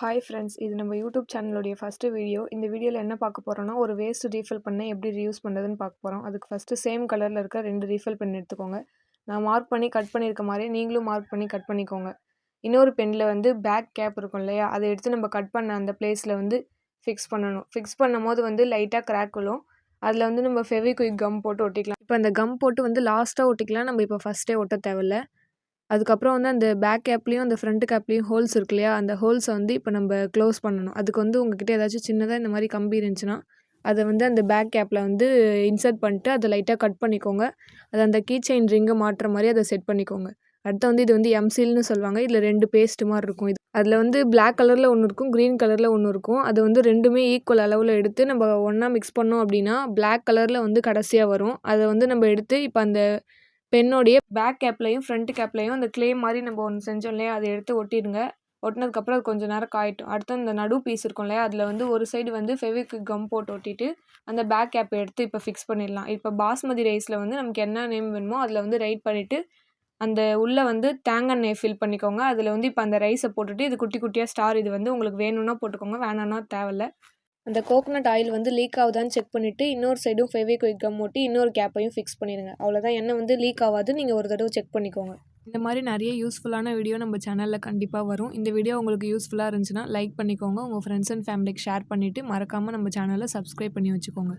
Hi friends இது நம்ம YouTube சேனலுடைய ஃபஸ்ட்டு வீடியோ இந்த வீடியோவில் என்ன பார்க்க போகிறோம்னா ஒரு வேஸ்ட் ரீஃபில் பண்ண எப்படி ரீயூஸ் பண்ணுறதுன்னு பார்க்க போகிறோம் அதுக்கு ஃபஸ்ட்டு சேம் கலரில் இருக்க ரெண்டு ரீஃபில் பென் எடுத்துக்கோங்க. நான் மார்க் பண்ணி கட் பண்ணியிருக்க மாதிரி நீங்களும் மார்க் பண்ணி கட் பண்ணிக்கோங்க. இன்னொரு பெண்ணில் வந்து பேக் கேப் இருக்கும் இல்லையா? அதை எடுத்து நம்ம கட் பண்ண அந்த பிளேஸில் வந்து ஃபிக்ஸ் பண்ணணும். ஃபிக்ஸ் பண்ணும் போது வந்து லைட்டாக கிராக் விழும். அதில் வந்து நம்ம ஃபெவிக்விக் கம் போட்டு ஒட்டிக்கலாம். இப்போ அந்த கம் போட்டு வந்து லாஸ்ட்டாக ஒட்டிக்கலாம். நம்ம இப்போ ஃபஸ்ட்டே ஒட்ட தேவையில்ல. அதுக்கப்புறம் வந்து அந்த பேக் கேப்லேயும் அந்த ஃப்ரண்ட் கேப்லேயும் ஹோல்ஸ் இருக்கு இல்லையா? அந்த ஹோல்ஸை வந்து இப்போ நம்ம க்ளோஸ் பண்ணணும். அதுக்கு வந்து உங்ககிட்ட ஏதாச்சும் சின்னதாக இந்த மாதிரி கம்பி இருந்துச்சுன்னா அதை வந்து அந்த பேக் கேப்பில் வந்து இன்சர்ட் பண்ணிட்டு அதை லைட்டாக கட் பண்ணிக்கோங்க. அது அந்த கீ செயின் ரிங்கை மாட்டுற மாதிரி அதை செட் பண்ணிக்கோங்க. அடுத்து வந்து இது வந்து எம்சில்னு சொல்லுவாங்க. இதில் ரெண்டு பேஸ்ட் மாதிரி இருக்கும் இது. அதில் வந்து பிளாக் கலரில் ஒன்று இருக்கும் க்ரீன் கலரில் ஒன்று இருக்கும். அது வந்து ரெண்டுமே ஈக்குவல் அளவில் எடுத்து நம்ம ஒன்றா மிக்ஸ் பண்ணோம் அப்படின்னா பிளாக் கலரில் வந்து கடைசியாக வரும். அதை வந்து நம்ம எடுத்து இப்போ அந்த பென்னோடைய பேக் கேப்லையும் ஃப்ரண்ட் கேப்லையும் அந்த க்ளே மாதிரி நம்ம ஒன்று செஞ்சோம் இல்லையா அதை எடுத்து ஒட்டிடுங்க. ஒட்டினதுக்கப்புறம் அது கொஞ்சம் நேரம் காயிட்டும். அடுத்து அந்த நடு பீஸ் இருக்கும் இல்லையா அதில் வந்து ஒரு சைடு வந்து ஃபெவிக் கம் போட்டு ஒட்டிட்டு அந்த பேக் கேப்பை எடுத்து இப்போ ஃபிக்ஸ் பண்ணிடலாம். இப்போ பாஸ்மதி ரைஸில் வந்து நமக்கு என்ன நேம் வேணுமோ அதில் வந்து ரைட் பண்ணிவிட்டு அந்த உள்ளே வந்து தேங்காய் ஃபில் பண்ணிக்கோங்க. அதில் வந்து இப்போ அந்த ரைஸை போட்டுட்டு இது குட்டி குட்டியாக ஸ்டார் இது வந்து உங்களுக்கு வேணும்னா போட்டுக்கோங்க வேணான்னா தேவையில்ல. அந்த கோகனட் ஆயில் வந்து லீக் ஆகுதான்னு செக் பண்ணிவிட்டு இன்னொரு சைடும் ஃபெவிக்விக் கம் ஒட்டி இன்னொரு கேப்பையும் ஃபிக்ஸ் பண்ணிடுங்க. அவ்வளோதான் எண்ணெய் வந்து லீக் ஆகாது. நீங்கள் ஒரு தடவை செக் பண்ணிக்கோங்க. இந்த மாதிரி நிறைய யூஸ்ஃபுல்லான வீடியோ நம்ம சேனலில் கண்டிப்பாக வரும். இந்த வீடியோ உங்களுக்கு யூஸ்ஃபுல்லாக இருந்துச்சுன்னா லைக் பண்ணிக்கோங்க. உங்கள் ஃப்ரெண்ட்ஸ் அண்ட் ஃபேமிலிக்கு ஷேர் பண்ணிவிட்டு மறக்காமல் நம்ம சேனலை சப்ஸ்கிரைப் பண்ணி வச்சுக்கோங்க.